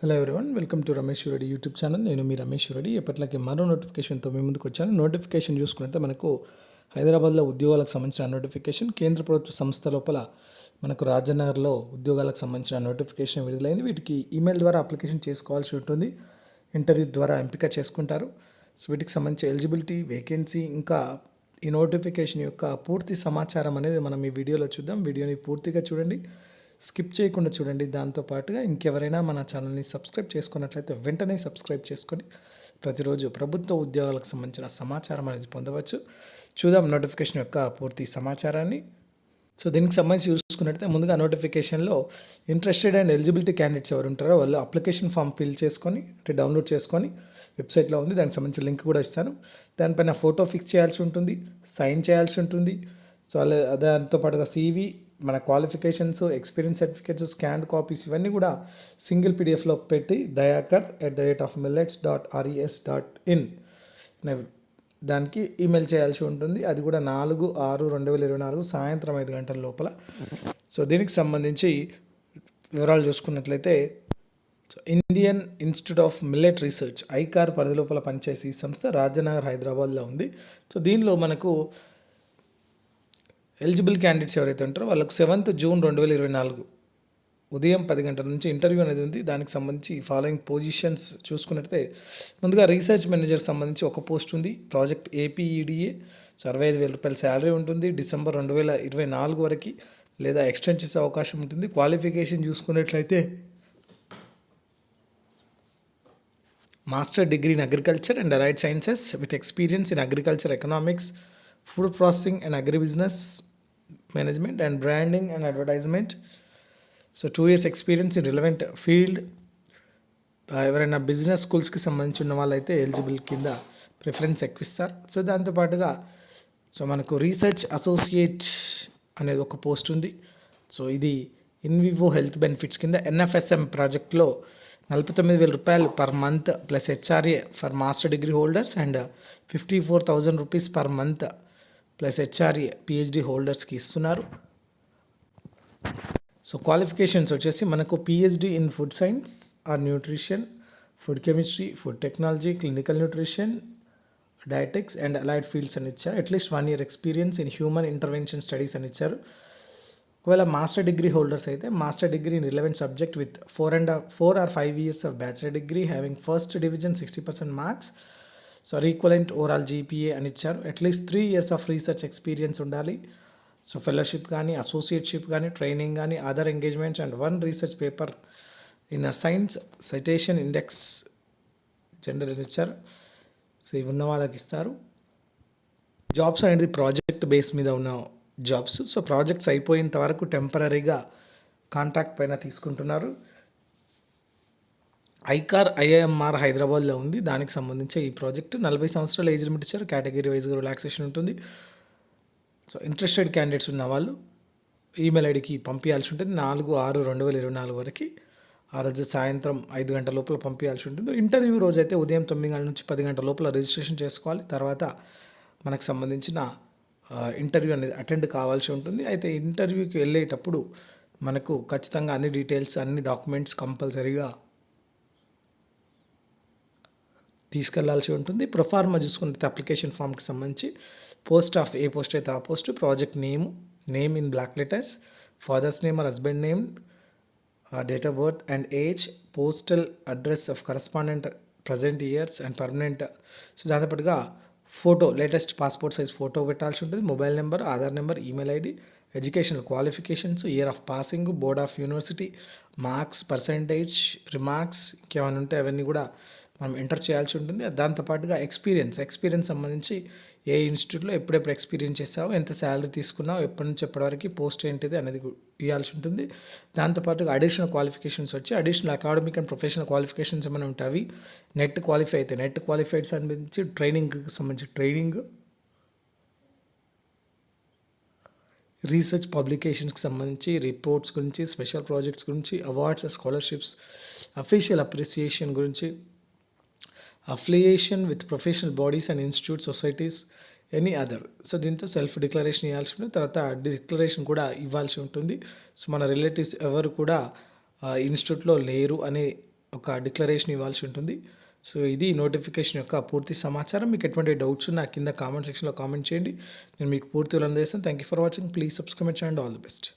Hello everyone welcome to Ramesh Reddy YouTube channel నేను మీ రమేష్ రెడ్డి ఎప్పటిలాగే మరో నోటిఫికేషన్తో మీ ముందుకు వచ్చాను. నోటిఫికేషన్ చూసుకుంటే మనకు హైదరాబాద్లో ఉద్యోగాలకు సంబంధించిన నోటిఫికేషన్ కేంద్ర ప్రభుత్వ సంస్థ లోపల మనకు రాజనగర్లో ఉద్యోగాలకు సంబంధించిన నోటిఫికేషన్ విడుదలైంది. వీటికి ఈమెయిల్ ద్వారా అప్లికేషన్ చేసుకోవాల్సి ఉంటుంది. ఇంటర్వ్యూ ద్వారా ఎంపిక చేసుకుంటారు. సో వీటికి సంబంధించి ఎలిజిబిలిటీ వేకెన్సీ ఇంకా ఈ నోటిఫికేషన్ యొక్క పూర్తి సమాచారం అనేది మనం ఈ వీడియోలో చూద్దాం. వీడియోని పూర్తిగా చూడండి. స్కిప్ చేయకుండా చూడండి. దాంతో పాటుగా ఇంకెవరైనా మన ఛానల్ని సబ్స్క్రైబ్ చేసుకున్నట్లయితే వెంటనే సబ్స్క్రైబ్ చేసుకొని ప్రతిరోజు ప్రభుత్వ ఉద్యోగాలకు సంబంధించిన సమాచారం అనేది పొందవచ్చు. చూద్దాం నోటిఫికేషన్ యొక్క పూర్తి సమాచారాన్ని. సో దీనికి సంబంధించి చూసుకున్నట్లయితే ముందుగా నోటిఫికేషన్లో ఇంట్రెస్టెడ్ అండ్ ఎలిజిబిలిటీ క్యాండిడేట్స్ ఎవరు ఉంటారో వాళ్ళు అప్లికేషన్ ఫామ్ ఫిల్ చేసుకొని అంటే డౌన్లోడ్ చేసుకొని వెబ్సైట్లో ఉంది. దానికి సంబంధించిన లింక్ కూడా ఇస్తాను. దానిపైన ఫోటో ఫిక్స్ చేయాల్సి ఉంటుంది సైన్ చేయాల్సి ఉంటుంది. సో అలా దాంతో పాటుగా సీవీ మన qualifications experience certificates scan copies ఇవన్నీ కూడా సింగిల్ పీడిఎఫ్లో పెట్టి Dayakar at the rate of millets dot RES dot in దానికి ఈమెయిల్ చేయాల్సి ఉంటుంది. అది కూడా నాలుగు ఆరు రెండు వేల ఇరవై నాలుగు సాయంత్రం ఐదు గంటల లోపల. సో దీనికి సంబంధించి వివరాలు చూసుకున్నట్లయితే so Indian institute of millet research ICAR పరిధి లోపల పనిచేసే ఈ సంస్థ రాజనగర్ హైదరాబాద్లో ఉంది. సో దీనిలో మనకు ఎలిజిబుల్ క్యాండిడేట్స్ ఎవరైతే ఉంటారో వాళ్ళకు సెవెంత్ జూన్ రెండు వేల ఇరవై నాలుగు ఉదయం పది గంటల నుంచి ఇంటర్వ్యూ అనేది ఉంది. దానికి సంబంధించి ఫాలోయింగ్ పొజిషన్స్ చూసుకున్నట్లయితే ముందుగా రీసెర్చ్ మేనేజర్ సంబంధించి ఒక పోస్ట్ ఉంది. ప్రాజెక్ట్ ఏపీఈడిఏ సో అరవై ఐదు వేల రూపాయల శాలరీ ఉంటుంది. డిసెంబర్ రెండు వేల ఇరవై నాలుగు వరకు లేదా ఎక్స్టెండ్ చేసే అవకాశం ఉంటుంది. క్వాలిఫికేషన్ చూసుకున్నట్లయితే master degree in agriculture and allied sciences with experience in agriculture economics food processing and agri business management and branding and advertisement so two years experience in relevant field ఎవరైనా business స్కూల్స్కి సంబంధించి ఉన్న వాళ్ళైతే eligible కింద preference ఎక్కువిస్తారు. So దాంతోపాటుగా so మనకు research associate అనేది ఒక పోస్ట్ ఉంది. సో ఇది ఇన్వివో హెల్త్ బెనిఫిట్స్ కింద ఎన్ఎఫ్ఎస్ఎం ప్రాజెక్ట్లో నలభై తొమ్మిది వేల రూపాయలు per month plus HRA for master degree holders and fifty four thousand rupees per month plus HRA PhD హోల్డర్స్కి ఇస్తున్నారు. సో క్వాలిఫికేషన్స్ వచ్చేసి మనకు PhD in food science or nutrition food chemistry food technology clinical nutrition dietetics and allied fields అని ఇచ్చారు. At least one year experience in human intervention studies అని ఇచ్చారు. ఒకవేళ master degree holders అయితే master degree in relevant subject with four and four or five years of bachelor degree having first division sixty percent marks so equivalent overall GPA అని ఇచ్చారు. At least three years of research experience ఉండాలి. So fellowship కానీ associateship కానీ training కానీ other engagements and one research paper in a science citation index journal అని ఇచ్చారు. So ఇవి ఉన్న వాళ్ళకి ఇస్తారు. జాబ్స్ అనేది ప్రాజెక్ట్ బేస్ మీద ఉన్న జాబ్స్ సో ప్రాజెక్ట్స్ అయిపోయేంత వరకు టెంపరీగా కాంట్రాక్ట్ పైన తీసుకుంటున్నారు. ఐకార్ ఐఐఎంఆర్ హైదరాబాద్లో ఉంది. దానికి సంబంధించి ఈ ప్రాజెక్ట్ నలభై సంవత్సరాల ఏజ్ లిమిట్ ఇచ్చారు. కేటగిరీ వైజ్గా రిలాక్సేషన్ ఉంటుంది. సో ఇంట్రెస్టెడ్ క్యాండిడేట్స్ ఉన్న వాళ్ళు ఈమెయిల్ ఐడికి పంపించాల్సి ఉంటుంది. నాలుగు ఆరు రెండు వేల ఇరవై నాలుగు వరకు ఆ రోజు సాయంత్రం ఐదు గంటల లోపల పంపించాల్సి ఉంటుంది. ఇంటర్వ్యూ రోజు అయితే ఉదయం తొమ్మిది గంటల నుంచి పది గంటల లోపల రిజిస్ట్రేషన్ చేసుకోవాలి. తర్వాత మనకు సంబంధించిన ఇంటర్వ్యూ అనేది అటెండ్ కావాల్సి ఉంటుంది. అయితే ఇంటర్వ్యూకి వెళ్ళేటప్పుడు మనకు ఖచ్చితంగా అన్ని డీటెయిల్స్ అన్ని డాక్యుమెంట్స్ కంపల్సరీగా తీసుకెళ్ళాల్సి ఉంటుంది. ప్రొఫార్మా చూసుకుంటే అప్లికేషన్ ఫామ్కి సంబంధించి పోస్ట్ ఆఫ్ ఏ పోస్ట్ అయితే ఆ post project name name in block letters father's name or husband name date of birth and age postal address of correspondent present years and permanent so దాంతోపాటుగా photo latest passport size photo పెట్టాల్సి ఉంటుంది. Mobile number Aadhaar number email ID educational qualifications year of passing board of university marks percentage remarks ఇంకేమైనా ఉంటే అవన్నీ కూడా మనం enter చేయాల్సి ఉంటుంది. దాంతోపాటుగా ఎక్స్పీరియన్స్ ఎక్స్పీరియన్స్ సంబంధించి ఏ ఇన్స్టిట్యూట్లో ఎప్పుడెప్పుడు ఎక్స్పీరియన్స్ చేస్తావు ఎంత శాలరీ తీసుకున్నావు ఎప్పటి నుంచి ఎప్పటివరకు పోస్ట్ ఏంటిది అనేది ఇవ్వాల్సి ఉంటుంది. దాంతోపాటుగా అడిషనల్ క్వాలిఫికేషన్స్ వచ్చి additional academic and professional qualifications ఏమైనా ఉంటాయి నెట్ క్వాలిఫై అయితే నెట్ క్వాలిఫైడ్ సంబంధించి ట్రైనింగ్కి సంబంధించి ట్రైనింగ్ రీసెర్చ్ పబ్లికేషన్స్కి సంబంధించి రిపోర్ట్స్ గురించి స్పెషల్ ప్రాజెక్ట్స్ గురించి అవార్డ్స్ స్కాలర్షిప్స్ అఫీషియల్ అప్రిసియేషన్ గురించి affiliation with professional bodies and institute societies any other so దీంతో సెల్ఫ్ డిక్లరేషన్ ఇవ్వాల్సి ఉంటుంది. తర్వాత డిక్లరేషన్ కూడా ఇవ్వాల్సి ఉంటుంది. సో మన రిలేటివ్స్ ఎవరు కూడా ఇన్స్టిట్యూట్లో లేరు అనే ఒక డిక్లరేషన్ ఇవ్వాల్సి ఉంటుంది. సో ఇది నోటిఫికేషన్ యొక్క పూర్తి సమాచారం. మీకు ఎటువంటి డౌట్స్ ఉన్నా కింద కామెంట్ సెక్షన్లో కామెంట్ చేయండి. నేను మీకు పూర్తి వివరణ చేస్తాను thank you for watching please subscribe and all the best